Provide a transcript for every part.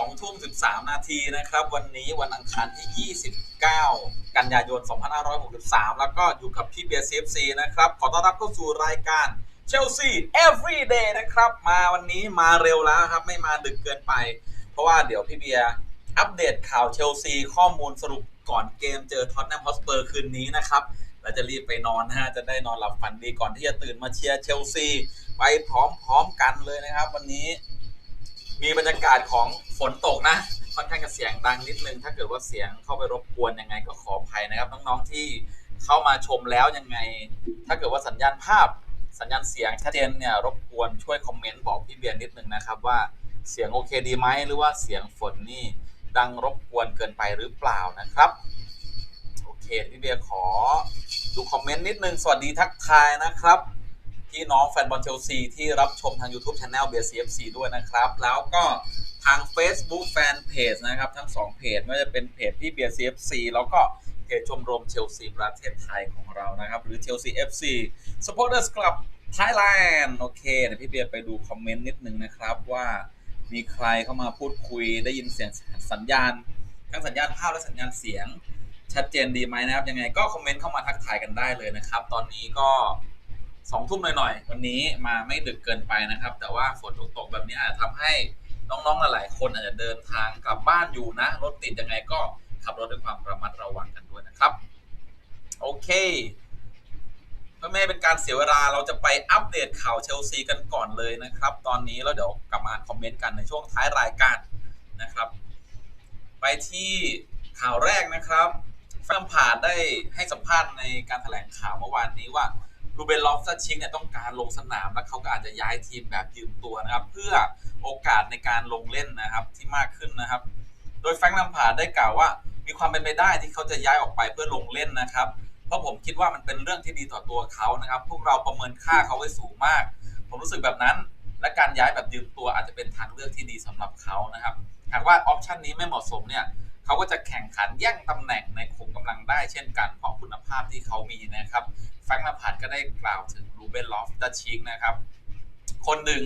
2ทุ่ม13นาทีนะครับ วันนี้วันอังคารที่ 29 กันยายน 2563 แล้วก็อยู่กับพี่เบียร์ซีฟซีนะครับ ขอต้อนรับเข้าสู่รายการเชลซี everyday นะครับ มาวันนี้มาเร็วแล้วครับ ไม่มาดึกเกินไป เพราะว่าเดี๋ยวพี่เบียร์อัปเดตข่าวเชลซีข้อมูลสรุปก่อนเกมเจอท็อตแนมฮอสเปอร์คืนนี้นะครับเราจะรีบไปนอนฮะจะได้นอนหลับฝันดีก่อนที่จะตื่นมาเชียร์เชลซี ไปพร้อมๆกันเลยนะครับ วันนี้ มีบรรยากาศของฝนตกนะ ค่อนข้างจะเสียงดังนิดนึง ถ้าเกิดว่าเสียงเข้าไปรบกวนยังไงก็ขออภัยนะครับ น้องๆที่เข้ามาชมแล้วยังไง ถ้าเกิดว่าสัญญาณภาพ สัญญาณเสียงชัดเจนเนี่ยรบกวนช่วยคอมเมนต์บอกพี่เบียร์นิดนึงนะครับว่าเสียงโอเคดีไหมหรือว่าเสียงฝนนี่ดังรบกวนเกินไปหรือเปล่านะครับโอเคพี่เบียร์ขอดูคอมเมนต์นิดนึงสวัสดีทักทายนะครับ พี่น้องแฟนบอลเชลซีที่รับชมทาง YouTube Channel เบียร์ CFC ด้วยนะครับ แล้วก็ทาง Facebook Fan Page นะครับ ทั้ง 2 เพจไม่ว่าจะเป็นเพจพี่เบียร์ CFC แล้วก็เพจชมรมเชลซีประเทศไทยของเรานะครับ หรือ Chelsea FC Supporters Club Thailand โอเคเดี๋ยวพี่เบียร์ไปดูคอมเมนต์นิดนึงนะครับว่ามีใครเข้ามาพูดคุยได้ยินเสียงสัญญาณ ทั้งสัญญาณภาพและสัญญาณเสียงชัดเจนดีไหมนะครับ ยังไงก็คอมเมนต์เข้ามาทักทายกันได้เลยนะครับ ตอนนี้ก็ สองทุ่มหน่อยๆ วันนี้มาไม่ดึกเกินไปนะครับ แต่ว่าฝนตกๆแบบนี้อาจจะทำให้น้องๆหลายๆคนอาจจะเดินทางกลับบ้านอยู่นะ รถติดยังไงก็ขับรถด้วยความระมัดระวังกันด้วยนะครับ โอเคเพื่อไม่ให้เป็นการเสียเวลาเราจะไปอัปเดตข่าวเชลซีกันก่อนเลยนะครับ ตอนนี้แล้วเดี๋ยวกลับมาอ่านคอมเมนต์กันในช่วงท้ายรายการนะครับ ไปที่ข่าวแรกนะครับแฟมพาร์ดได้ให้สัมภาษณ์ในการแถลงข่าวเมื่อวานนี้ว่า รูเบนลอฟสชิกเนี่ยต้องการลงสนามและเขาก็อาจจะย้ายทีมแบบยืมตัวนะครับ เพื่อโอกาสในการลงเล่นนะครับที่มากขึ้นนะครับ โดยแฟรงค์ลัมพาได้กล่าวว่า มีความเป็นไปได้ที่เขาจะย้ายออกไปเพื่อลงเล่นนะครับ เพราะผมคิดว่ามันเป็นเรื่องที่ดีต่อตัวเขานะครับ พวกเราประเมินค่าเขาไว้สูงมาก ผมรู้สึกแบบนั้น และการย้ายแบบยืมตัวอาจจะเป็นทางเลือกที่ดีสำหรับเขานะครับ หากว่าออปชันนี้ไม่เหมาะสมเนี่ย เขาก็จะแข่งขันแย่งตำแหน่งในขุมกำลังได้เช่นกัน เพราะคุณภาพที่เขามีนะครับแฟรงค์ลาพาร์ดก็ได้กล่าวถึงรูเบนลอฟตาชิกนะครับ คนหนึ่ง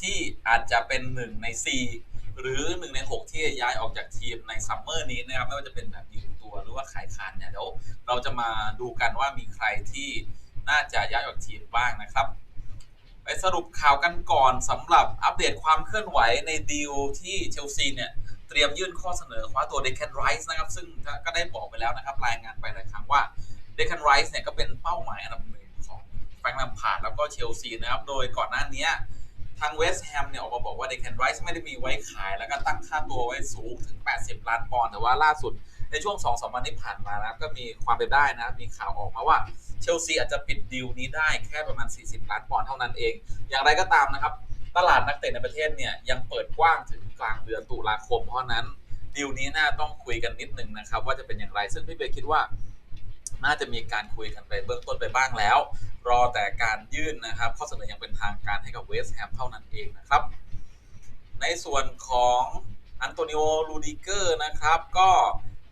ที่อาจจะเป็นหนึ่งใน 4 หรือหนึ่งใน 6 ที่จะย้ายออกจากทีมในซัมเมอร์นี้นะครับไม่ว่าจะเป็นแบบยืมตัวหรือว่าขายขาดเนี่ยเดี๋ยวเราจะมาดูกันว่ามีใครที่น่าจะย้ายออกทีมบ้างนะครับ ไปสรุปข่าวกันก่อนสำหรับอัปเดตความเคลื่อนไหวในดีลที่เชลซีเนี่ย เตรียมยื่นข้อเสนอคว้าตัวเดค a นไรส์นะครับ ซึ่งก็ได้บอกไปแล้วนะครับ รายงานไปหลายครั้งว่าเดค a นไรส์เนี่ยก็เป็นเป้าหมายอันดับหนึ่งของแฟรงค์ลัมพาร์ดแล้วก็เชลซีนะครับ โดยก่อนหน้านี้ทางเวสต์แฮมเนี่ยออกมาบอกว่าเดค a นไรส์ไม่ได้มีไว้ขาย แล้วก็ตั้งค่าตัวไว้สูงถึง 80 ล้านปอนด์แต่ว่าล่าสุดในช่วง2อสวันที่ผ่านมานะก็มีความเป็นได้นะ มีข่าวออกมาว่าเชลซีอาจจะปิดดีลนี้ได้แค่ประมาณ 40 ล้านปอนด์เท่านั้นเอง อย่างไรก็ตามนะครับ ตลาดนักเตะในประเทศเนี่ยยังเปิดกว้างถึง กลางเดือนตุลาคม เพราะนั้นดีลนี้น่าต้องคุยกันนิดนึงนะครับ ว่าจะเป็นอย่างไรซึ่งพี่เบย์คิดว่าน่าจะมีการคุยกันไปเบื้องต้นไปบ้างแล้ว รอแต่การยื่นนะครับ ข้อเสนออย่างเป็นทางการให้กับเวสต์แฮมเท่านั้นเองนะครับ ในส่วนของอันโตนิโอลูดิเกอร์นะครับ ก็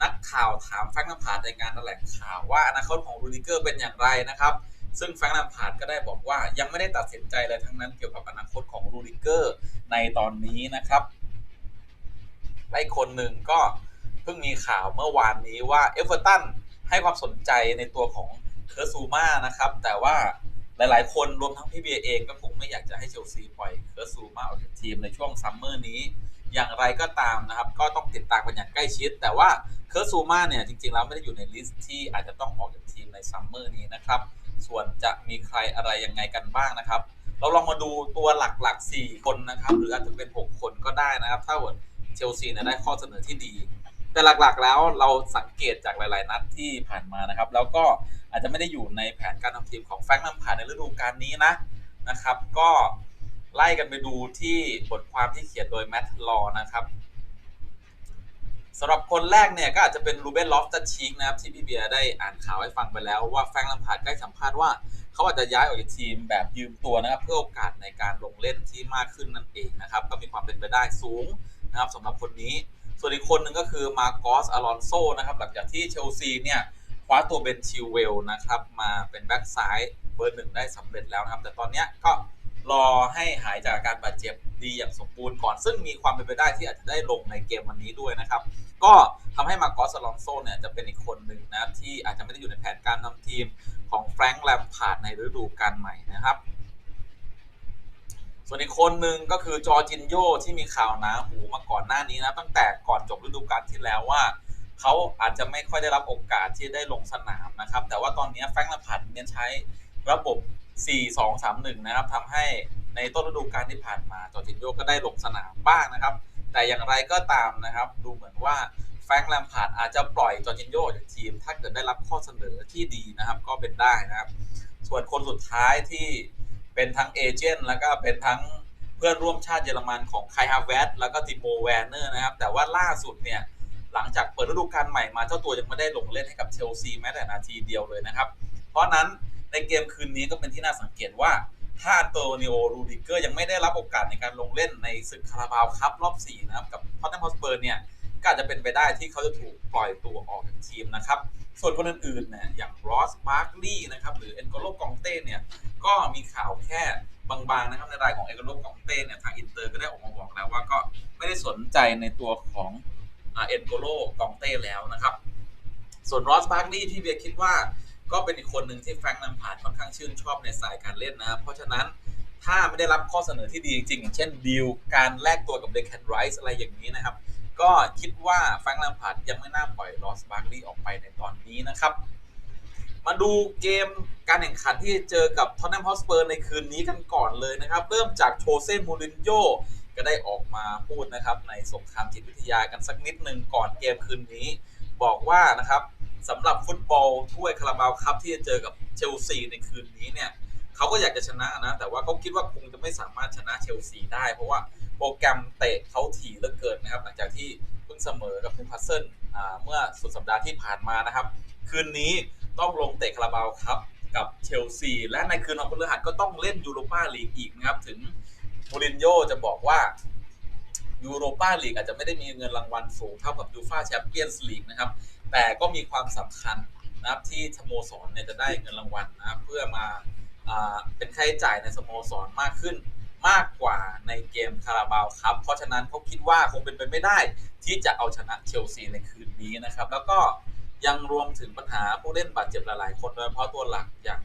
นักข่าวถามแฟรงค์ลัมพาร์ดในงานแถลงข่าวว่าอนาคตของลูดิเกอร์เป็นอย่างไรนะครับ ซึ่งแฟรงค์ลัมพาร์ดก็ได้บอกว่ายังไม่ได้ตัดสินใจเลยทั้งนั้นเกี่ยวกับอนาคตของลูดิเกอร์ในตอนนี้นะครับ และอีกคนหนึ่งก็เพิ่งมีข่าวเมื่อวานนี้ว่าเอเวอร์ตันให้ความสนใจในตัวของเคอร์ซูมานะครับ แต่ว่าหลาย ๆ คนรวมทั้งพี่เบียร์เองก็คงไม่อยากจะให้เชลซีปล่อยเคอร์ซูมาออกจากทีมในช่วงซัมเมอร์นี้ อย่างไรก็ตามนะครับ ก็ต้องติดตามกันอย่างใกล้ชิด แต่ว่าเคอร์ซูมาเนี่ยจริง ๆ แล้วไม่ได้อยู่ในลิสต์ที่อาจจะต้องออกจากทีมในซัมเมอร์นี้นะครับ ส่วนจะมีใครอะไรยังไงกันบ้างนะครับ เราลองมาดูตัวหลักๆ 4 คนนะครับ หรืออาจจะเป็น 6 คนก็ได้นะครับ ถ้าเกิด เชลซีเนี่ยได้ข้อเสนอที่ดี แต่หลักๆแล้วเราสังเกตจากหลาย ๆ นัดที่ผ่านมานะครับ แล้วก็อาจจะไม่ได้อยู่ในแผนการทำทีมของแฟรงค์ลัมพาร์ดในฤดูกาลนี้นะนะครับ ก็ไล่กันไปดูที่บทความที่เขียนโดยแมทลอนะครับสำหรับคนแรกเนี่ยก็อาจจะเป็นรูเบนลอฟตัชิกนะครับที่พี่เบียร์ได้อ่านข่าวให้ฟังไปแล้วว่าแฟรงค์ลัมพาร์ดใกล้สัมภาษณ์ว่าเขาอาจจะย้ายออกจากทีมแบบยืมตัวนะครับเพื่อโอกาสในการลงเล่นที่มากขึ้นนั่นเองนะครับ ก็มีความเป็นไปได้สูง นะครับสำหรับคนนี้ ส่วนอีกคนหนึ่งก็คือมาโกสอลอนโซนะครับ หลังจากที่เชลซีเนี่ยคว้าตัวเบนชิลเวลนะครับมาเป็นแบ็กซ้ายเบอร์หนึ่งได้สำเร็จแล้วนะครับ แต่ตอนนี้ก็รอให้หายจากอาการบาดเจ็บดีอย่างสมบูรณ์ก่อน ซึ่งมีความเป็นไปได้ที่อาจจะได้ลงในเกมวันนี้ด้วยนะครับ ก็ทำให้มาร์กอสอลอนโซเนี่ยจะเป็นอีกคนหนึ่งนะที่อาจจะไม่ได้อยู่ในแผนการทำทีมของแฟรงค์แลมพาร์ดในฤดูกาลใหม่นะครับ ส่วนอีกคนหนึ่งก็คือจอจินโยที่มีข่าวหนาหูมาก่อนหน้านี้นะตั้งแต่ก่อนจบฤดูกาลที่แล้วว่า เขาอาจจะไม่ค่อยได้รับโอกาสที่ได้ลงสนามนะครับ แต่ว่าตอนนี้แฟรงค์แลมพาร์ดเน้นใช้ระบบ 4-2-3-1 นะครับทำให้ในต้นฤดูกาลที่ผ่านมาจอจินโยก็ได้ลงสนามบ้างนะครับ แต่อย่างไรก็ตามนะครับ ดูเหมือนว่าแฟรงค์แลมพาร์ดอาจจะปล่อยจอจินโยออกจากทีม ถ้าเกิดได้รับข้อเสนอที่ดีนะครับ ก็เป็นได้นะครับ ส่วนคนสุดท้ายที่ เป็นทั้งเอเจนต์แล้วก็เป็นทั้งเพื่อนร่วมชาติเยอรมันของไคฮาเวตแล้วก็ติโมแวนเนอร์นะครับ แต่ว่าล่าสุดเนี่ย หลังจากเปิดฤดูกาลใหม่มาเจ้าตัวยังไม่ได้ลงเล่นให้กับเชลซีแม้แต่นาทีเดียวเลยนะครับ เพราะนั้นในเกมคืนนี้ก็เป็นที่น่าสังเกตว่าถ้าอันโตนิโอรูดิเกอร์ยังไม่ได้รับโอกาสในการลงเล่นในศึกคาราบาวครับรอบ 4 นะครับ กับพอตแนมฮอสเปอร์เนี่ยก็อาจจะเป็นไปได้ที่เขาจะถูกปล่อยตัวออกจากทีมนะครับ ส่วนคนอื่นๆเนี่ยอย่างรอสบาร์กลีย์นะครับ หรือเอ็นโกโลกองเต้เนี่ย ก็มีข่าวแค่บางๆนะครับในรายของเอกโลกองเต้เนี่ยทางอินเตอร์ก็ได้ออกมาบอกแล้วว่าก็ไม่ได้สนใจในตัวของเอ็นโกโลกองเต้แล้วนะครับ ส่วนรอสบาร์กลีย์ที่เบียร์คิดว่าก็เป็นอีกคนหนึ่งที่แฟรงค์ลัมพาร์ดค่อนข้างชื่นชอบในสายการเล่นนะครับเพราะฉะนั้นถ้าไม่ได้รับข้อเสนอที่ดีจริงๆอย่างเช่นดีลการแลกตัวกับเดคแคนไรส์อะไรอย่างนี้นะครับ ก็คิดว่าแฟรงค์ลัมพาร์ดยังไม่น่าปล่อยลอสบาร์กลีย์ออกไปในตอนนี้นะครับ มาดูเกมการแข่งขันที่เจอกับทอนแนมฮอสเปอร์ในคืนนี้กันก่อนเลยนะครับ เริ่มจากโชเซ่มูรินโญ่ก็ได้ออกมาพูดนะครับ ในสงครามจิตวิทยากันสักนิดหนึ่งก่อนเกมคืนนี้ บอกว่านะครับสำหรับฟุตบอลถ้วยคาราบาวคัพที่จะเจอกับเชลซีในคืนนี้เนี่ยเขาก็อยากจะชนะนะ แต่ว่าเขาคิดว่าคงจะไม่สามารถชนะเชลซีได้ เพราะว่าโปรแกรมเตะเขาถี่เหลือเกินนะครับ หลังจากที่เพิ่งเสมอกับนิวคาสเซิลเมื่อสุดสัปดาห์ที่ผ่านมานะครับ คืนนี้ ต้องลงเตะคาราบาวครับกับเชลซีและในคืนวันพฤหัสก็ต้องเล่นยูโรปาลีกอีกนะครับ ถึงมูรินโญ่จะบอกว่ายูโรปาลีกอาจจะไม่ได้มีเงินรางวัลสูงเท่ากับยูฟาแชมเปี้ยนส์ลีกนะครับ แต่ก็มีความสำคัญนะครับที่สโมสรเนี่ยจะได้เงินรางวัลนะครับเพื่อมาอ่าเป็นค่าใช้จ่ายในสโมสรมากขึ้นมากกว่าในเกมคาราบาวครับ เพราะฉะนั้นเขาคิดว่าคงเป็นไปไม่ได้ที่จะเอาชนะเชลซีในคืนนี้นะครับ แล้วก็ ยังรวมถึงปัญหาผู้เล่นบาดเจ็บหลายๆคน โดยเฉพาะตัวหลักอย่าง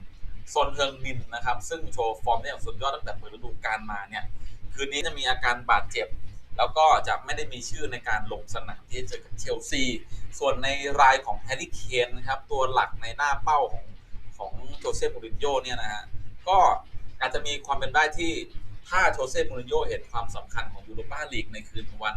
ซนเฮิงมินนะครับ ซึ่งโชว์ฟอร์มได้อย่างสุดยอดตั้งแต่เปิดฤดูกาลมาเนี่ยคืนนี้จะมีอาการบาดเจ็บ แล้วก็จะไม่ได้มีชื่อในการลงสนามที่จะเจอกับเชลซี ส่วนในรายของแฮร์รี่เคนนะครับตัวหลักในหน้าเป้าของของโจเซ่มูรินโญ่เนี่ยนะฮะก็อาจจะมีความเป็นได้ที่ถ้าโจเซ่มูรินโญ่เห็นความสำคัญของยูโรปาลีกในคืนวัน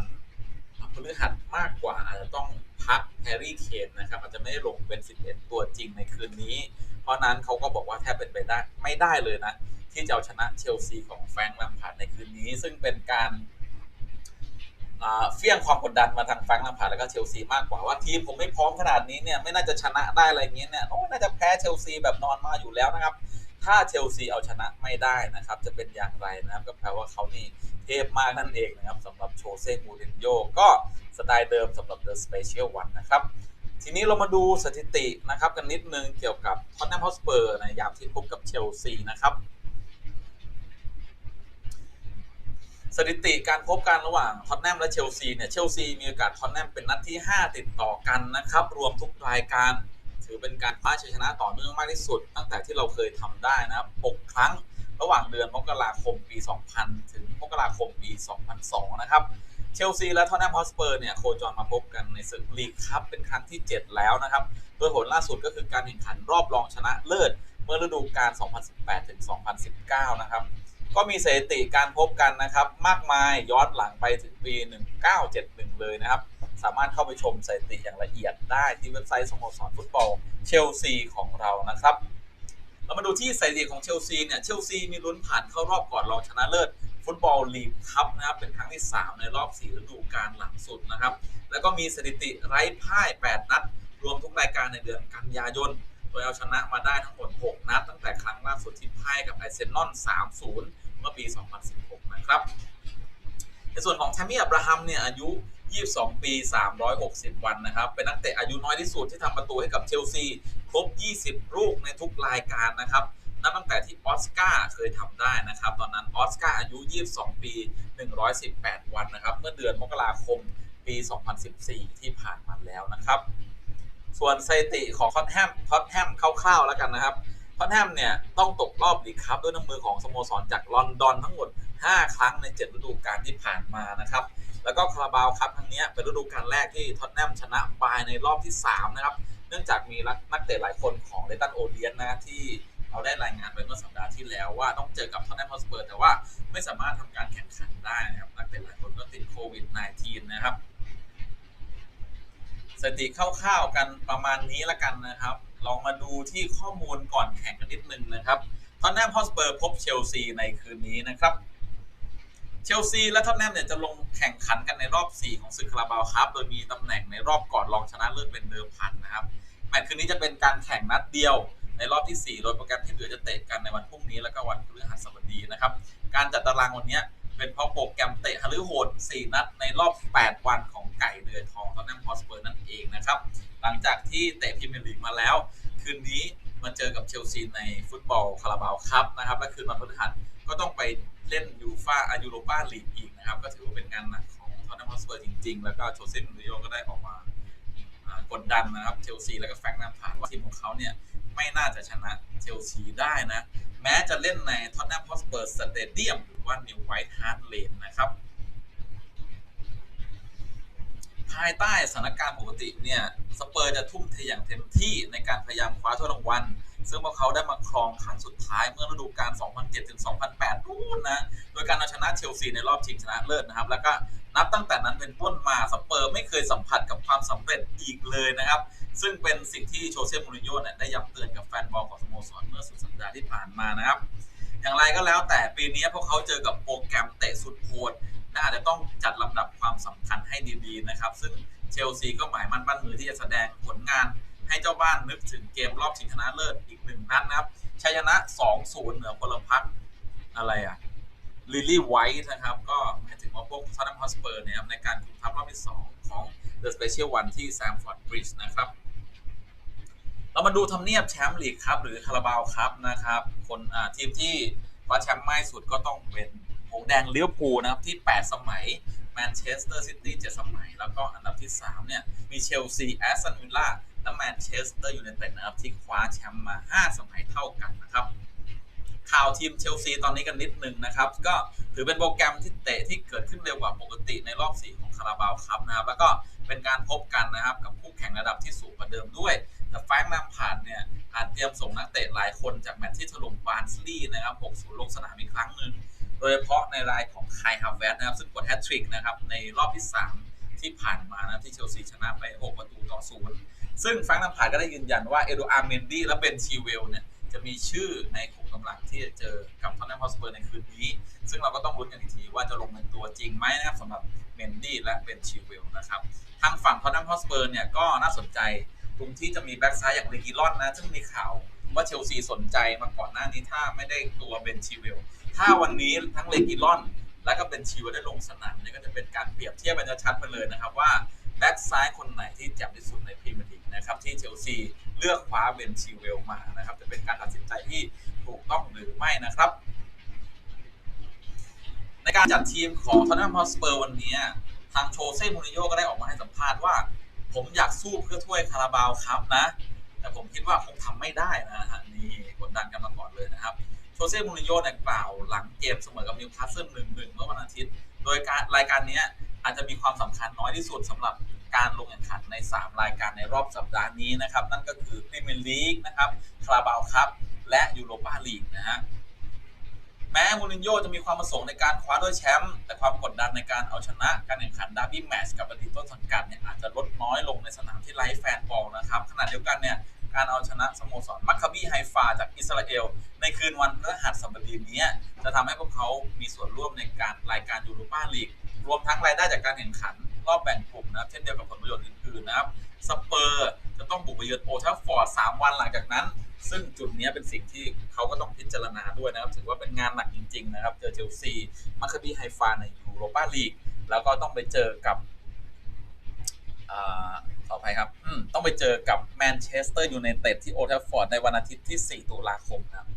พฤหัสมากกว่าอาจจะต้อง พักแฮร์รี่เคนนะครับอาจจะไม่ได้ลงเป็น 11 ตัวจริงในคืนนี้ เพราะนั้นเขาก็บอกว่าแทบเป็นไปได้ไม่ได้เลยนะ ที่จะเอาชนะเชลซีของแฟรงค์ลมพาร์ดในคืนนี้ ซึ่งเป็นการเฟี้ยงความกดดันมาทางแฟรงค์ลมพาร์ดแล้วก็เชลซีมากกว่าว่าทีมผมไม่พร้อมขนาดนี้เนี่ยไม่น่าจะชนะได้อะไรเงี้ยเนี่ยโอ้น่าจะแพ้เชลซีแบบนอนมาอยู่แล้วนะครับถ้าเชลซีเอาชนะไม่ได้นะครับ จะเป็นอย่างไรนะครับ ก็แปลว่าเขานี่เทพมากนั่นเองนะครับสำหรับโชเซ่มูรินโญ่ก็ สไตล์เดิมสำหรับ The Special One นะครับ ทีนี้เรามาดูสถิตินะครับกันนิดนึงเกี่ยวกับท o ตแนมฮอสเปอร์ในยามที่พบกับเชลซีนะครับ สถิติการพบกันระหว่างท็อตแนมและเชลซีเนี่ยเชลซีมีโอกาสท็อตแนมเป็นนัดที่ 5 ติดต่อกันนะครับ รวมทุกรายการถือเป็นการคว้าชัยชนะต่อเนื่องมากที่สุด ตั้งแต่ที่เราเคยทำได้นะครับ6ครั้งระหว่างเดือนมกราคมปี 2000 ถึงมกราคมปี 2002 นะครับ เชลซีและทอตแนมฮอสเปอร์เนี่ยโคจรมาพบกันในศึกลีกคัพเป็นครั้งที่ 7 แล้วนะครับ โดยผลล่าสุดก็คือการแข่งขันรอบรองชนะเลิศ เมื่อฤดูกาล 2018 ถึง 2019 นะครับ ก็มีสถิติการพบกันนะครับ มากมายย้อนหลังไปถึงปี 1971 เลยนะครับ สามารถเข้าไปชมสถิติอย่างละเอียดได้ที่เว็บไซต์สโมสรฟุตบอลเชลซีของเรานะครับเรามาดูที่สถิติของเชลซีเนี่ยเชลซีมีลุ้นผ่านเข้ารอบก่อนรองชนะเลิศ ฟุตบอลลีกคัพนะครับเป็นครั้งที่ 3 ในรอบ 4 ฤดูกาลหลังสุดนะครับ แล้วก็มีสถิติไร้พ่าย 8 นัด รวมทุกรายการในเดือนกันยายน โดยเอาชนะมาได้ทั้งหมด 6 นัด ตั้งแต่ครั้งล่าสุดที่พ่ายกับไอเซนอน 3-0 เมื่อปี 2016 นะครับ ในส่วนของแทมมี่อับราฮัมเนี่ยอายุ 22 ปี 360 วันนะครับ เป็นนักเตะอายุน้อยที่สุดที่ทำประตูให้กับเชลซี ครบ 20 ลูกในทุกรายการนะครับ นับตั้งแต่ที่ออสการ์เคยทำได้นะครับ ตอนนั้นออสการ์อายุ 22 ปี 118 วันนะครับ เมื่อเดือนมกราคมปี 2014 ที่ผ่านมาแล้วนะครับ ส่วนสถิติของท็อตแฮมท็อตแฮมคร่าวๆแล้วกันนะครับท็อตแฮมเนี่ยต้องตกรอบลีกครับด้วยน้ำมือของสโมสรจากลอนดอนทั้งหมด 5 ครั้งใน 7 ฤดูกาลที่ผ่านมานะครับ แล้วก็คาราบาวครับครั้งนี้เป็นฤดูกาลแรกที่ท็อตแนมชนะบายในรอบที่ 3 นะครับ เนื่องจากมีนักเตะหลายคนของเลตันโอเลียนนะที่ เราได้รายงานไปเมื่อสัปดาห์ที่แล้วว่าต้องเจอกับท็อตแนมฮอสเปอร์แต่ว่าไม่สามารถทำการแข่งขันได้นะครับนักเตะหลายคนก็ติดโควิด -19 นะครับสถิติคร่าวๆกันประมาณนี้ละกันนะครับ ลองมาดูที่ข้อมูลก่อนแข่งกันนิดนึงนะครับท็อตแนมฮอสเปอร์พบเชลซีในคืนนี้นะครับเชลซีและท็อตแนมเนี่ยจะลงแข่งขันกันในรอบ 4 ของศึกคาราบาวครับโดยมีตำแหน่งในรอบก่อนรองชนะเลิศเป็นเดิมพันนะครับแมตช์คืนนี้จะเป็นการแข่งนัดเดียว ในรอบที่ 4 โดยโปรแกรมที่เหลือจะเตะกันในวันพรุ่งนี้แล้วก็วันพฤหัสบดีนะครับ การจัดตารางวันนี้เป็นเพราะโปรแกรมเตะฮาลือโหด 4 นัดในรอบ 8 วันของไก่เดือยทองท็อตแนมฮอสเปอร์นั่นเองนะครับ หลังจากที่เตะพรีเมียร์ลีกมาแล้ว คืนนี้มาเจอกับเชลซีในฟุตบอลคาราบาวครับนะครับและคืนวันพฤหัสก็ต้องไปเล่นยูฟาอายูโรปาลีกอีกนะครับ ก็ถือว่าเป็นงานหนักของทอตแนมฮอสเปอร์จริงๆ แล้วก็โชเซ่มูริโญ่ก็ได้ออกมา กดดันนะครับเชลซีแล้วก็แฟรงค์น้ำผ่านว่าทีมของเขาเนี่ยไม่น่าจะชนะเชลซีได้นะ แม้จะเล่นในท็อตแนมฮอสเปอร์สเตเดียมหรือว่านิวไวท์ฮาร์ดเลนนะครับภายใต้สถานการณ์ปกติเนี่ยสเปอร์จะทุ่มเทอย่างเต็มที่ในการพยายามคว้าถ้วยรางวัลซึ่งพวกเขาได้มาครองครั้งสุดท้ายเมื่อฤดูกาล 2007 ถึง 2008นู่นนะ โดยการเอาชนะเชลซีในรอบชิงชนะเลิศนะครับ แล้วก็ นับตั้งแต่นั้นเป็นต้นมาสเปอร์ไม่เคยสัมผัสกับความสำเร็จอีกเลยนะครับ ซึ่งเป็นสิ่งที่โชเซ่มูรินโญ่เนี่ยได้ย้ำเตือนกับแฟนบอลของสโมสรเมื่อสุดสัปดาห์ที่ผ่านมานะครับ อย่างไรก็แล้วแต่ปีนี้พวกเขาเจอกับโปรแกรมเตะสุดโหดน่าจะต้องจัดลำดับความสำคัญให้ดีๆนะครับ ซึ่งเชลซีก็หมายมั่นปั้นมือที่จะแสดงผลงานให้เจ้าบ้านนึกถึงเกมรอบชิงชนะเลิศอีกหนึ่งนัดนะครับชัยชนะ 2-0 เหนือพลพรรคอะไรอะ ลิลลี่ไวท์นะครับ ก็หมายถึงว่าพวกทอตแนมฮอสเปอร์เนี่ยครับในการคุมทัพรอบที่ 2 ของ The Special One ที่แซมฟอร์ดบริดจ์นะครับ เรามาดูทำเนียบแชมป์ลีกครับ หรือคาราบาวครับนะครับ คนทีมที่คว้าแชมป์มากสุดก็ต้องเป็นหงแดงเลี้ยวภูนะครับ ที่ 8 สมัยแมนเชสเตอร์ซิตี้7สมัย แล้วก็อันดับที่ 3 เนี่ย มีเชลซีแอสตันวิลล่าและแมนเชสเตอร์ยูไนเต็ดนะครับ ที่คว้าแชมป์มา 5 สมัยเท่ากันนะครับ ข่าวทีมเชลซีตอนนี้กันนิดนึงนะครับ ก็ถือเป็นโปรแกรมที่เตะที่เกิดขึ้นเร็วกว่าปกติในรอบ 4 ของคาราบาวครับนะครับ แล้วก็เป็นการพบกันนะครับกับคู่แข่งระดับที่สูงกว่าเดิมด้วย แต่แฟงค์แลมพาร์ดเนี่ยอาจเตรียมส่งนักเตะหลายคนจากแมตช์ที่ถล่มบาร์นสลีย์นะครับ 6-0 ลงสนามอีกครั้งหนึ่งโดยเฉพาะในรายของไคลฮาเวสนะครับ ซึ่งกดแฮตทริกนะครับในรอบที่ 3 ที่ผ่านมานะที่เชลซีชนะไป 6 ประตูต่อ 0 ซึ่งแฟงค์แลมพาร์ดก็ได้ยืนยันว่าเอโดอาร์เมนดี้และเบนชีเวลเนี่ย จะมีชื่อในขุมกำลังที่จะเจอกับทอนแนมฮอสเปอร์ในคืนนี้ ซึ่งเราก็ต้องลุ้นกันอีกทีว่าจะลงเป็นตัวจริงไหมนะครับสำหรับเมนดี้และเบนชีเวลนะครับ ทางฝั่งทอนแนมฮอสเปอร์เนี่ยก็น่าสนใจตรงที่จะมีแบ็กซ้ายอย่างเลกิลอนนะ ซึ่งมีข่าวว่าเชลซีสนใจมาก่อนหน้านี้ถ้าไม่ได้ตัวเบนชีเวล ถ้าวันนี้ทั้งเลกิลอน และก็เบนชีเวลได้ลงสนามเนี่ยก็จะเป็นการเปรียบเทียบกันชัดไปเลยนะครับว่า แบ็กซ้ายคนไหนที่แจ่มที่สุดในพรีเมียร์ลีกนะครับ ที่เชลซีเลือกคว้าเบนชีเวลมานะครับ จะเป็นการตัดสินใจที่ถูกต้องหรือไม่นะครับ ในการจัดทีมของทอนแนมฮอสเปอร์วันนี้ ทางโชเซ่มูริโญ่ก็ได้ออกมาให้สัมภาษณ์ว่า ผมอยากสู้เพื่อถ้วยคาราบาวครับนะ แต่ผมคิดว่าคงทำไม่ได้นะฮะนี่กดดันกันมาก่อนเลยนะครับโชเซ่มูริโญ่เนี่ยกล่าวหลังเกมเสมอกับนิวคาสเซิลหนึ่งหนึ่งเมื่อวันอาทิตย์ โดยการรายการนี้ อาจจะมีความสำคัญน้อยที่สุดสำหรับการลงแข่งขันใน 3 รายการในรอบสัปดาห์นี้นะครับ นั่นก็คือพรีเมียร์ลีกนะครับคาราบาวครับ และยูโรปาลีกนะฮะแม้มูรินโญ่จะมีความประสงค์ในการคว้าด้วยแชมป์แต่ความกดดันในการเอาชนะการแข่งขันดาร์บี้แมตช์กับอดีตต้นสังกัดเนี่ยอาจจะลดน้อยลงในสนามที่ไร้แฟนบอลนะครับขณะเดียวกันเนี่ยการเอาชนะสโมสรมัคคาบีไฮฟาจากอิสราเอล ในคืนวันพฤหัสบดีนี้จะทำให้พวกเขามีส่วนร่วมในการรายการยูโรปาลีก รวมทั้งรายได้จากการแข่งขัน รอบแบ่งกลุ่มนะครับ เช่นเดียวกับผลประโยชน์อื่นๆนะครับสเปอร์จะต้องบุกไปเยือนโอทัฟฟอร์ดสามวันหลังจากนั้น ซึ่งจุดนี้เป็นสิ่งที่เขาก็ต้องพิจารณาด้วยนะครับ ถือว่าเป็นงานหนักจริง ๆ นะครับ เจอเชลซีมาคาบีไฮฟาในยูโรปาลีกแล้วก็ต้องไปเจอกับอ่าขออภัยครับต้องไปเจอกับแมนเชสเตอร์ยูไนเต็ดที่โอทัฟฟอร์ดในวันอาทิตย์ที่ 4 ตุลาคมนะครับ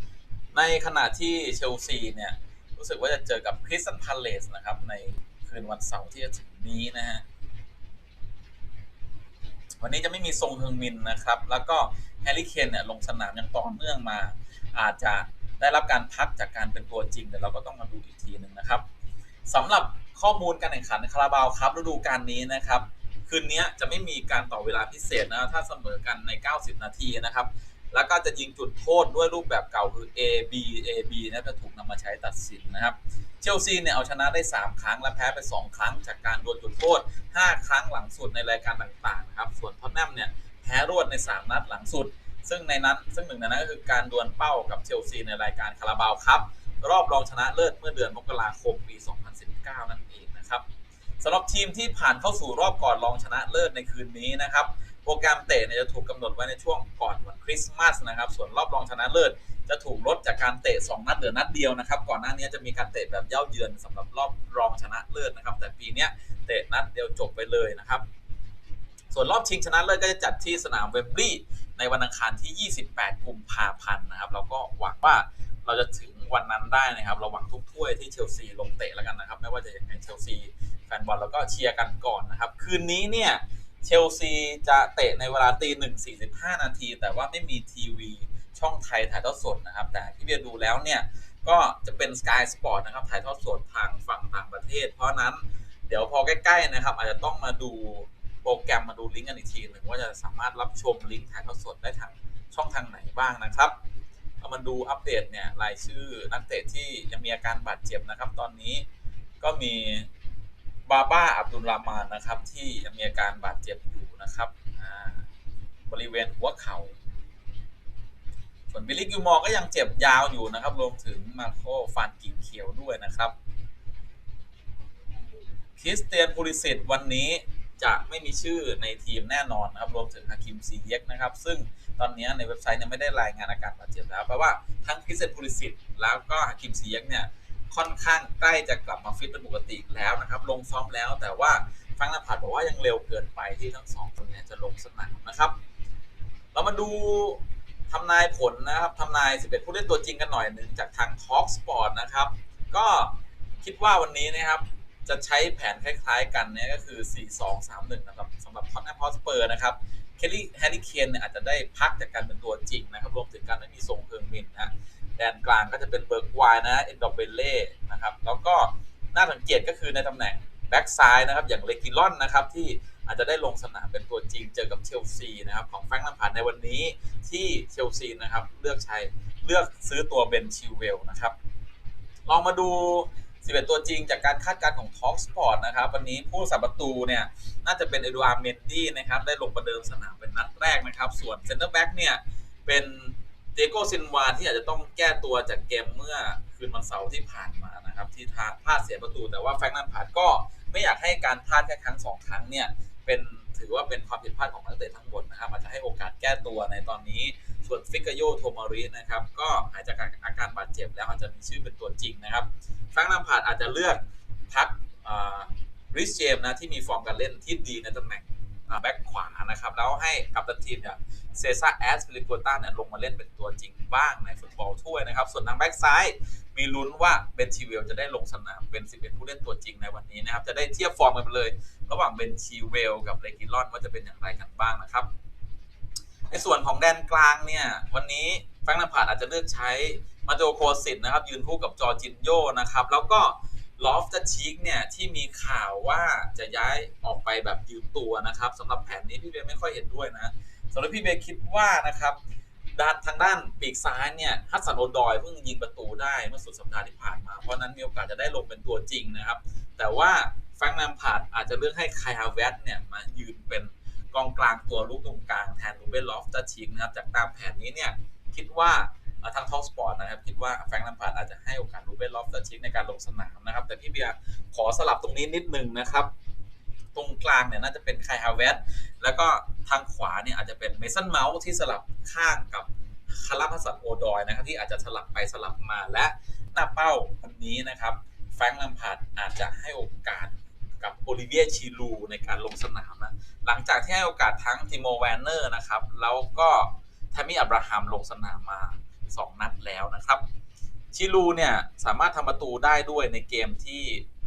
ในขณะที่เชลซีเนี่ย รู้สึกว่าจะเจอกับคริสตันพาเลสนะครับใน คืนวันเสาร์ที่จะถึงนี้นะฮะวันนี้จะไม่มีทรงเฮงมินนะครับ แล้วก็แฮร์รี่เคนเนี่ยลงสนามอย่างต่อเนื่องมา อาจจะได้รับการพักจากการเป็นตัวจริงแต่เราก็ต้องมาดูอีกทีหนึ่งนะครับสำหรับข้อมูลการแข่งขันคาราบาวครับฤดูกาลนี้นะครับ คืนนี้จะไม่มีการต่อเวลาพิเศษนะถ้าเสมอกันใน 90 นาทีนะครับ แล้วก็จะยิงจุดโทษด้วยรูปแบบเก่าคือ A B A B นะจะถูกนำมาใช้ตัดสินนะครับ เชลซีเนี่ยเอาชนะได้ 3 ครั้งและแพ้ไป 2 ครั้ง จากการโดนจุดโทษ 5 ครั้งหลังสุดในรายการต่างๆนะครับ ส่วนท็อตแนมเนี่ยแพ้รวดใน 3 นัดหลังสุด ซึ่งในนั้นซึ่งหนึ่งในนั้นก็คือการดวลเป้ากับเชลซีในรายการคาราบาวครับ รอบรองชนะเลิศเมื่อเดือนมกราคมปี 2019 นั่นเองนะครับสำหรับทีมที่ผ่านเข้าสู่รอบก่อนรองชนะเลิศในคืนนี้นะครับ โปรแกรมเตะเนี่ยจะถูกกำหนดไว้ในช่วงก่อนวันคริสต์มาสนะครับ ส่วนรอบรองชนะเลิศจะถูกลดจากการเตะ 2 นัดเหลือนัดเดียวนะครับ ก่อนหน้านี้จะมีการเตะแบบเย่าเยือนสำหรับรอบรองชนะเลิศนะครับ แต่ปีนี้เตะนัดเดียวจบไปเลยนะครับ ส่วนรอบชิงชนะเลิศก็จะจัดที่สนามเวมบลีย์ในวันอังคารที่ 28 กุมภาพันธ์นะครับ เราก็หวังว่าเราจะถึงวันนั้นได้นะครับ เราหวังทุกถ้วยที่เชลซีลงเตะแล้วกันนะครับ ไม่ว่าจะยังไงเชลซีแฟนบอลแล้วก็เชียร์กันก่อนนะครับ คืนนี้เนี่ย เชลซีจะเตะในเวลาตีหนึ่งสี่สิบห้านาที แต่ว่าไม่มีทีวีช่องไทยถ่ายทอดสดนะครับ แต่ที่เบียดูแล้วเนี่ย ก็จะเป็น Sky Sport นะครับ ถ่ายทอดสดทางฝั่งต่างประเทศ เพราะนั้นเดี๋ยวพอใกล้ ๆ นะครับ อาจจะต้องมาดูโปรแกรมมาดูลิงก์กันอีกทีหนึ่งว่าจะสามารถรับชมลิงก์ถ่ายทอดสดได้ทางช่องทางไหนบ้างนะครับเรามาดูอัปเดตเนี่ยรายชื่อนักเตะที่ยังมีอาการบาดเจ็บนะครับ ตอนนี้ก็มี บาบ้าอับดุลรามานนะครับ ที่มีอาการบาดเจ็บอยู่นะครับบริเวณหัวเข่าส่วนบิลลี่กิลมอร์ก็ยังเจ็บยาวอยู่นะครับ รวมถึงมาโคฟานกิงเคียวด้วยนะครับคริสเตียนพูริสิตวันนี้จะไม่มีชื่อในทีมแน่นอนนะครับรวมถึงฮาคิมซีเยกนะครับ ซึ่งตอนนี้ในเว็บไซต์เนี่ยไม่ได้รายงานอาการบาดเจ็บแล้วแปลว่าทั้งคริสเตียนพูริสิตแล้วก็ฮาคิมซีเยกเนี่ย ค่อนข้างใกล้จะกลับมาฟิตเป็นปกติแล้วนะครับ ลงซ้อมแล้วแต่ว่าฟังนาผัดบอกว่ายังเร็วเกินไปที่ทั้งสองคนเนี่ยจะลงสนามนะครับ เรามาดูทำนายผลนะครับทำนาย 11 ผู้เล่นตัวจริงกันหน่อยหนึ่งจากทาง Talk Sport นะครับ ก็คิดว่าวันนี้นะครับจะใช้แผนคล้ายๆกันเนี่ยก็คือ 4-2-3-1 นะครับสำหรับ Tottenham Hotspur นะครับ เคลลี่แฮร์รี่เคนเนี่ยอาจจะได้พักจากการเป็นตัวจริงนะครับ รวมถึงการไม่มีทรงเพิงมินนะ แดนกลางก็จะเป็นเบิร์กไวน์นะ เอ็นดอเบเล่นะครับ แล้วก็น่าสังเกตก็คือในตำแหน่งแบ็กซ้ายนะครับ อย่างเลกิลอนนะครับ ที่อาจจะได้ลงสนามเป็นตัวจริงเจอกับเชลซีนะครับ ของแฟรงค์ลัมพาร์ดในวันนี้ที่เชลซีนะครับ เลือกใช้เลือกซื้อตัวเบนชิวเวลนะครับ ลองมาดู 11 ตัวจริงจากการคาดการณ์ของ Talk Sport นะครับ วันนี้ผู้สับประตูเนี่ย น่าจะเป็นเอดูอาร์เมนดี้นะครับ ได้ลงประเดิมสนามเป็นนัดแรกนะครับ ส่วนเซนเตอร์แบ็กเนี่ยเป็น เดโกซินวาที่อาจจะต้องแก้ตัวจากเกมเมื่อคืนวันเสาร์ที่ผ่านมานะครับ ที่พลาดเสียประตู แต่ว่าแฟรงค์ลัมพาดก็ไม่อยากให้การพลาดแค่ครั้งสองครั้งเนี่ยเป็นถือว่าเป็นความผิดพลาดของนักเตะทั้งหมดนะครับอาจจะให้โอกาสแก้ตัวในตอนนี้ ส่วนฟิกาโยโทมารินะครับก็หายจากอาการบาดเจ็บแล้วอาจจะมีชื่อเป็นตัวจริงนะครับแฟรงค์ลัมพาดอาจจะเลือกพักริชเจมนะที่มีฟอร์มการเล่นที่ดีในตำแหน่ง แบ็คขวานะครับ แล้วให้กับตันทีมอย่างเซซ่าแอสฟิลิปโกต้าเนี่ยลงมาเล่นเป็นตัวจริงบ้างในฟุตบอลถ้วยนะครับ ส่วนทางแบ็คซ้ายมีลุ้นว่าเบนชิเวลจะได้ลงสนามเป็น 11 ผู้เล่นตัวจริงในวันนี้นะครับ จะได้เทียบฟอร์มกันไปเลย ระหว่างเบนชิเวลกับเลกิลอนว่าจะเป็นอย่างไรกันบ้างนะครับ ในส่วนของแดนกลางเนี่ยวันนี้แฟรงค์ลัมพาร์ดอาจจะเลือกใช้มาโจโคสิตนะครับยืนคู่กับจอจินโยนะครับแล้วก็ ลอฟต์ชีกเนี่ยที่มีข่าวว่าจะย้ายออกไปแบบยืมตัวนะครับสำหรับแผนนี้พี่เบย์ไม่ค่อยเห็นด้วยนะสำหรับพี่เบย์คิดว่านะครับด้านทางด้านปีกซ้ายเนี่ยฮัสซันโอดอยเพิ่งยิงประตูได้เมื่อสุดสัปดาห์ที่ผ่านมา เพราะนั้นมีโอกาสจะได้ลงเป็นตัวจริงนะครับ แต่ว่าแฟรงค์แลมพาร์ดอาจจะเลือกให้ไคฮาเวตเนี่ยมายืนเป็นกองกลางตัวลูกตรงกลางแทนรูเบนลอฟตัชิกนะครับจากตามแผนนี้เนี่ยคิดว่า ทางท็อปสปอร์ตนะครับ คิดว่าแฟรงค์แลมพาร์ดอาจจะให้โอกาสรูเบนลอฟตัชิกในการลงสนามนะครับ แต่พี่เบียร์ขอสลับตรงนี้นิดนึงนะครับ ตรงกลางเนี่ยน่าจะเป็นไคฮาเวตแล้วก็ทางขวาเนี่ยอาจจะเป็นเมสันเมาส์ที่สลับข้างกับคาราพัสันโอดอยนะครับที่อาจจะสลับไปสลับมาและหน้าเป้าวันนี้นะครับแฟรงค์ลัมพาร์ดอาจจะให้โอกาสกับโอลิเวียชีลูในการลงสนามนะหลังจากที่ให้โอกาสทั้งติโมแวนเนอร์นะครับ แล้วก็ทามิอับราฮัมลงสนามมา 2 นัดแล้วนะครับ ชิลูเนี่ยสามารถทำประตูได้ด้วยในเกมที่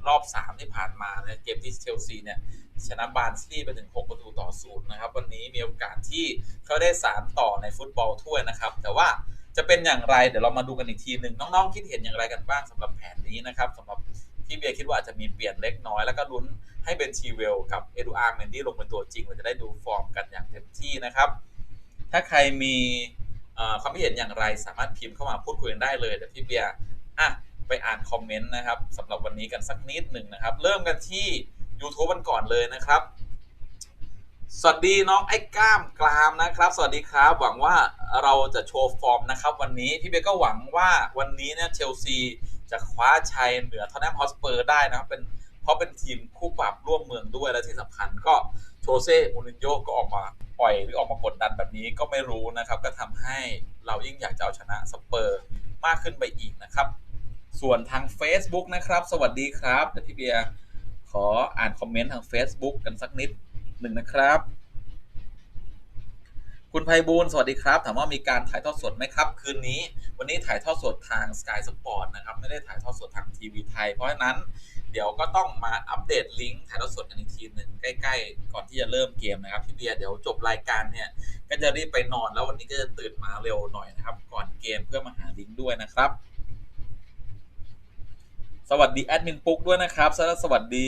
รอบ 3 ที่ผ่านมาในเกมที่เชลซีเนี่ยชนะบาร์นสลีย์ไปถึง 6 ประตูต่อศูนย์นะครับ วันนี้มีโอกาสที่เขาได้สารต่อในฟุตบอลถ้วยนะครับ แต่ว่าจะเป็นอย่างไรเดี๋ยวเรามาดูกันอีกทีหนึ่งน้องๆ คิดเห็นอย่างไรกันบ้างสำหรับแผนนี้นะครับสำหรับพี่เบียร์คิดว่าอาจจะมีเปลี่ยนเล็กน้อย แล้วก็ลุ้นให้เบนชีเวลกับเอดูอาร์เมนดี้ลงเป็นตัวจริงเราจะได้ดูฟอร์มกันอย่างเต็มที่นะครับ ถ้าใครมี ความคิดเห็นอย่างไรสามารถพิมพ์เข้ามาพูดคุยกันได้เลยเดี๋ยวพี่เบียร์อะไปอ่านคอมเมนต์นะครับสำหรับวันนี้กันสักนิดหนึ่งนะครับ เริ่มกันที่ YouTube กันก่อนเลยนะครับ สวัสดีน้องไอ้ก้ามกรามนะครับ สวัสดีครับ หวังว่าเราจะโชว์ฟอร์มนะครับ วันนี้พี่เบียร์ก็หวังว่าวันนี้เนี่ยเชลซีจะคว้าชัยเหนือทอตแนมฮอสเปอร์ได้นะครับเป็นเพราะเป็นทีมคู่ปรับร่วมเมืองด้วยและที่สำคัญก็โชเซ่มูรินโญ่ก็ออกมา ปล่อยหรือออกมากดดันแบบนี้ก็ไม่รู้นะครับ ก็ทำให้เรายิ่งอยากจะเอาชนะสเปอร์มากขึ้นไปอีกนะครับ ส่วนทาง Facebook นะครับ สวัสดีครับเดี๋ยวพี่เบียร์ขออ่านคอมเมนต์ทาง Facebook กันสักนิดหนึ่งนะครับ คุณไพบูลสวัสดีครับ ถามว่ามีการถ่ายทอดสดไหมครับ คืนนี้ วันนี้ถ่ายทอดสดทาง Sky Sport นะครับ ไม่ได้ถ่ายทอดสดทางทีวีไทย เพราะฉะนั้น เดี๋ยวก็ต้องมาอัปเดตลิงก์ถ่ายทอดสดกันอีกทีหนึ่งใกล้ๆ ก่อนที่จะเริ่มเกมนะครับพี่เบียร์เดี๋ยวจบรายการเนี่ย ก็จะรีบไปนอนแล้ววันนี้ก็จะตื่นมาเร็วหน่อยนะครับ ก่อนเกมเพื่อมาหาลิงก์ด้วยนะครับ สวัสดีแอดมินปุ๊กด้วยนะครับสวัสดี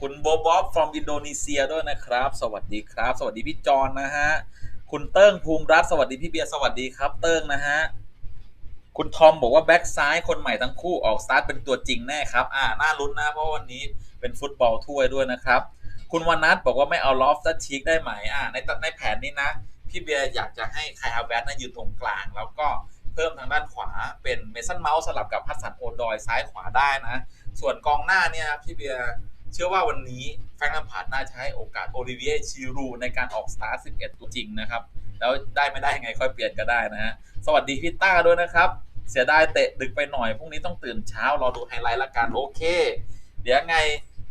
คุณโบบอบ from อินโดนีเซียด้วยนะครับ สวัสดีครับ สวัสดีพี่จอนนะฮะคุณเติ้งภูมิรัตสวัสดีพี่เบียร์สวัสดีครับเติ้งนะฮะ คุณทอมบอกว่าแบ็กซ้ายคนใหม่ทั้งคู่ออกสตาร์ทเป็นตัวจริงแน่ครับ อ่า น่าลุ้นนะ เพราะวันนี้เป็นฟุตบอลถ้วยด้วยนะครับ คุณวานัทบอกว่าไม่เอาลอฟตัชีกได้ไหม อ่า ในในแผนนี้นะ พี่เบียร์อยากจะให้ไคอาแวตนะยืนตรงกลาง แล้วก็เพิ่มทางด้านขวาเป็นเมสันเมาส์สลับกับพัสสันโอดอยซ้ายขวาได้นะ ส่วนกองหน้าเนี่ยพี่เบียร์เชื่อว่าวันนี้แฟรงค์ลัมพาร์ดน่าจะให้โอกาสโอลิเวียชิรูในการออกสตาร์ท11 ตัวจริงนะครับ แล้วได้ไม่ได้ยังไงค่อยเปลี่ยนก็ได้นะฮะสวัสดีพี่ต้าด้วยนะครับ เสียดายเตะดึกไปหน่อยพรุ่งนี้ต้องตื่นเช้ารอดูไฮไลท์ละกันโอเค เดี๋ยวยังไง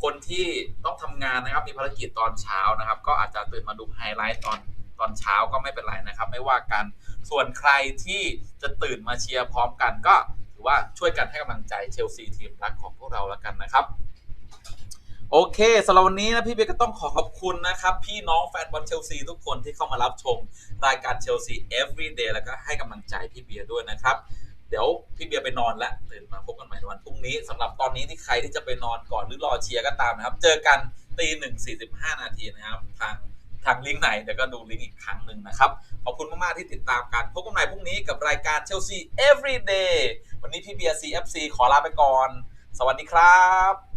คนที่ต้องทำงานนะครับมีภารกิจตอนเช้านะครับ ก็อาจจะตื่นมาดูไฮไลท์ตอนตอนเช้าก็ไม่เป็นไรนะครับ ไม่ว่ากันส่วนใครที่จะตื่นมาเชียร์พร้อมกันก็ถือว่าช่วยกันให้กำลังใจเชลซีทีมรักของพวกเราแล้วกันนะครับ โอเคสำหรับวันนี้นะพี่เบียร์ก็ต้องขอขอบคุณนะครับ พี่น้องแฟนบอลเชลซีทุกคนที่เข้ามารับชมรายการเชลซี everyday แล้วก็ให้กำลังใจพี่เบียร์ด้วยนะครับ เดี๋ยวพี่เบียร์ไปนอนแล้วตื่นมาพบกันใหม่ในวันพรุ่งนี้สำหรับตอนนี้ที่ใครที่จะไปนอนก่อนหรือรอเชียร์ก็ตามนะครับ เจอกันตีหนึ่งสี่สิบห้านาทีนะครับทางทางลิงก์ไหนเดี๋ยวก็ดูลิงก์อีกครั้งหนึ่งนะครับ ขอบคุณมาก ๆ ที่ติดตามกันพบกันใหม่พรุ่งนี้กับรายการเชลซี everyday วันนี้พี่เบียร์ CFC ขอลาไปก่อน สวัสดีครับ